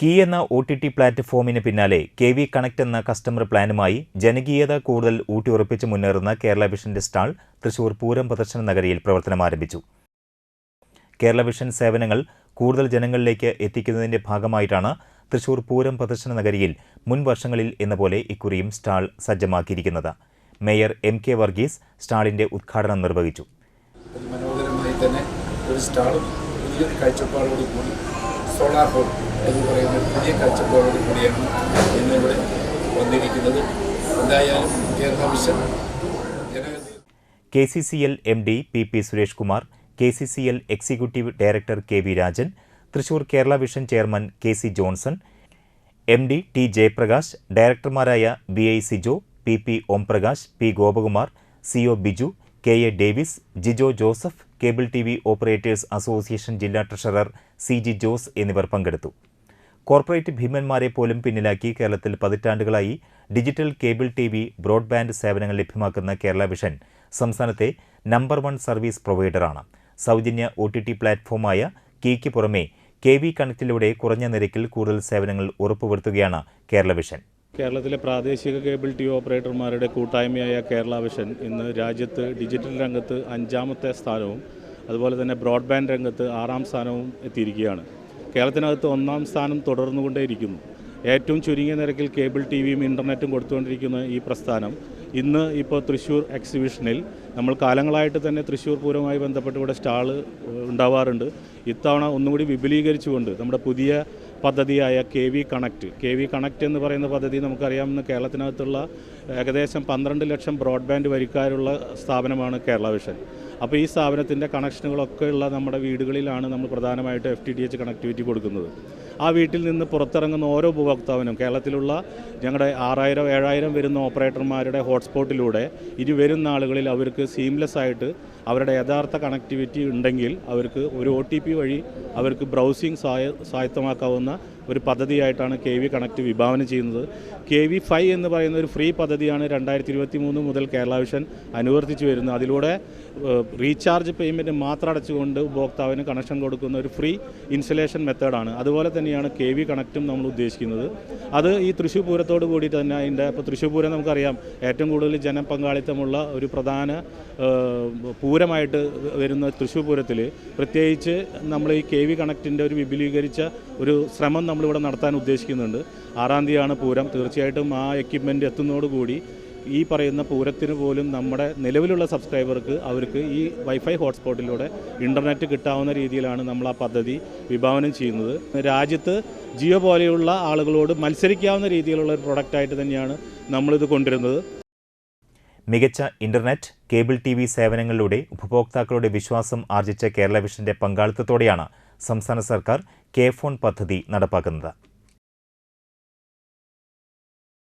Key എന്ന O T T പ്ലാറ്റ്ഫോമിന് പിന്നാലെ കെ വി കണക്ട് എന്ന കസ്റ്റമർ പ്ലാനുമായി ജനകീയത കൂടുതൽ ഊട്ടിയുറപ്പിച്ച് മുന്നേറുന്ന കേരള വിഷന്റെ സ്റ്റാൾ തൃശൂർ പൂരം പ്രദർശന നഗരിയിൽ പ്രവർത്തനം ആരംഭിച്ചു. കേരള വിഷൻ സേവനങ്ങൾ കൂടുതൽ ജനങ്ങളിലേക്ക് എത്തിക്കുന്നതിന്റെ ഭാഗമായിട്ടാണ് തൃശൂർ പൂരം പ്രദർശന നഗരിയിൽ മുൻ വർഷങ്ങളിൽ എന്ന പോലെ ഇക്കുറിയും സ്റ്റാൾ സജ്ജമാക്കിയിരിക്കുന്നത്. മേയർ എം കെ വർഗീസ് സ്റ്റാളിന്റെ ഉദ്ഘാടനം നിർവഹിച്ചു. സോളാർ ഹോൾ എന്ന് പറയുന്ന പുതിയ കാഴ്ചപ്പാടോട് കൂടിയാണ് ഇന്നിവിടെ വന്നിരിക്കുന്നത്. എന്തായാലും Kerala mission K C C L M D P P Suresh Kumar K C C L executive director K V Rajan Thrissur Kerala vision chairman K C Johnson M D T Jayaprakash ഡയറക്ടർമാരായ B I Sijo P P Omprakash P Gopakumar C O Biju K A Davis Jijo Joseph cable T V operators association ജില്ലാ treasurer C G Jose എന്നിവർ പങ്കെടുത്തു. Corporate ഭീമന്മാരെ പോലും പിന്നിലാക്കി കേരളത്തിൽ പതിറ്റാണ്ടുകളായി digital cable T V broadband സേവനങ്ങൾ ലഭ്യമാക്കുന്ന കേരള വിഷൻ സംസ്ഥാനത്തെ നമ്പർ വൺ സർവീസ് പ്രൊവൈഡറാണ്. സൗജന്യ ഒ ടി ടി പ്ലാറ്റ്ഫോമായ കീക്ക് പുറമെ കെ വി കണക്റ്റിലൂടെ കുറഞ്ഞ നിരക്കിൽ കൂടുതൽ സേവനങ്ങൾ ഉറപ്പുവരുത്തുകയാണ് കേരള വിഷൻ. കേരളത്തിലെ പ്രാദേശിക കേബിൾ ടി വി ഓപ്പറേറ്റർമാരുടെ കൂട്ടായ്മയായ കേരള വിഷൻ ഇന്ന് രാജ്യത്ത് ഡിജിറ്റൽ രംഗത്ത് അഞ്ചാമത്തെ സ്ഥാനവും അതുപോലെ തന്നെ ബ്രോഡ്ബാൻഡ് രംഗത്ത് ആറാം സ്ഥാനവും എത്തിയിരിക്കുകയാണ്. കേരളത്തിനകത്ത് ഒന്നാം സ്ഥാനം തുടർന്നുകൊണ്ടേയിരിക്കുന്നു. ഏറ്റവും ചുരുങ്ങിയ നിരക്കിൽ കേബിൾ ടി വിയും ഇന്റർനെറ്റും കൊടുത്തുകൊണ്ടിരിക്കുന്ന ഈ പ്രസ്ഥാനം ഇന്ന് ഇപ്പോൾ തൃശ്ശൂർ എക്സിബിഷനിൽ നമ്മൾ കാലങ്ങളായിട്ട് തന്നെ തൃശ്ശൂർ പൂരവുമായി ബന്ധപ്പെട്ട് ഇവിടെ സ്റ്റാൾ ഉണ്ടാവാറുണ്ട്. ഇത്തവണ ഒന്നുകൂടി വിപുലീകരിച്ചുകൊണ്ട് നമ്മുടെ പുതിയ പദ്ധതിയായ K V connect K V connect എന്ന് പറയുന്ന പദ്ധതി നമുക്കറിയാവുന്ന കേരളത്തിനകത്തുള്ള ഏകദേശം പന്ത്രണ്ട് ലക്ഷം ബ്രോഡ്ബാൻഡ് വരിക്കാരുള്ള സ്ഥാപനമാണ് കേരള വിഷൻ. അപ്പോൾ ഈ സ്ഥാപനത്തിന്റെ കണക്ഷനുകളൊക്കെ ഉള്ള നമ്മുടെ വീടുകളിലാണ് നമ്മൾ പ്രധാനമായിട്ട് F T D H connectivity കൊടുക്കുന്നത്. ആ വീട്ടിൽ നിന്ന് പുറത്തിറങ്ങുന്ന ഓരോ ഉപഭോക്താവിനും കേരളത്തിലുള്ള ഞങ്ങളുടെ ആറായിരം ഏഴായിരം വരുന്ന ഓപ്പറേറ്റർമാരുടെ ഹോട്ട്സ്പോട്ടിലൂടെ ഇനി വരുന്ന ആളുകളിൽ അവർക്ക് സീംലെസ് ആയിട്ട് അവരുടെ യഥാർത്ഥ കണക്ടിവിറ്റി ഉണ്ടെങ്കിൽ അവർക്ക് ഒരു ഒ വഴി അവർക്ക് ബ്രൗസിംഗ് സ്വായ സ്വായത്തമാക്കാവുന്ന ഒരു പദ്ധതിയായിട്ടാണ് കെ വി കണക്ട് വിഭാവനം ചെയ്യുന്നത്. കെ വി ഫൈവ് എന്ന് പറയുന്ന ഒരു ഫ്രീ പദ്ധതിയാണ് രണ്ടായിരത്തി ഇരുപത്തി മൂന്ന് മുതൽ കേരള വിഷൻ അനുവർത്തിച്ച് വരുന്നത്. അതിലൂടെ റീചാർജ് പേയ്മെന്റ് മാത്രം അടച്ചുകൊണ്ട് ഉപഭോക്താവിന് കണക്ഷൻ കൊടുക്കുന്ന ഒരു ഫ്രീ ഇൻസ്റ്റലേഷൻ മെത്തേഡാണ്. അതുപോലെ തന്നെയാണ് കെ വി കണക്റ്റും നമ്മൾ ഉദ്ദേശിക്കുന്നത്. അത് ഈ തൃശ്ശൂർ പൂരത്തോട് കൂടി തന്നെ അതിന്റെ ഇപ്പോൾ തൃശ്ശൂർ പൂരം നമുക്കറിയാം. ഏറ്റവും കൂടുതൽ ജനപങ്കാളിത്തമുള്ള ഒരു പ്രധാന പൂരമായിട്ട് വരുന്ന തൃശ്ശൂർ പൂരത്തിൽ പ്രത്യേകിച്ച് നമ്മൾ ഈ കെ വി കണക്റ്റിന്റെ ഒരു വിപുലീകരിച്ച ഒരു ശ്രമം നമ്മളിവിടെ നടത്താൻ ഉദ്ദേശിക്കുന്നുണ്ട്. ആറാം തീയതിയാണ് പൂരം. തീർച്ചയായിട്ടും ആ എക്യുപ്മെന്റ് എത്തുന്നതോടുകൂടി ഈ പറയുന്ന പൂരത്തിന് പോലും നമ്മുടെ നിലവിലുള്ള സബ്സ്ക്രൈബർക്ക് അവർക്ക് ഈ വൈഫൈ ഹോട്ട്സ്പോട്ടിലൂടെ ഇന്റർനെറ്റ് കിട്ടാവുന്ന രീതിയിലാണ് നമ്മൾ ആ പദ്ധതി വിഭാവനം ചെയ്യുന്നത്. രാജ്യത്ത് ജിയോ പോലെയുള്ള ആളുകളോട് മത്സരിക്കാവുന്ന രീതിയിലുള്ള ഒരു പ്രൊഡക്റ്റായിട്ട് തന്നെയാണ് നമ്മളിത് കൊണ്ടുവരുന്നത്. മികച്ച ഇന്റർനെറ്റ് കേബിൾ ടി വി സേവനങ്ങളിലൂടെ ഉപഭോക്താക്കളുടെ വിശ്വാസം ആർജിച്ച കേരള വിഷന്റെ പങ്കാളിത്തത്തോടെയാണ് സംസ്ഥാന സർക്കാർ കെ ഫോൺ പദ്ധതി നടപ്പാക്കുന്നത്.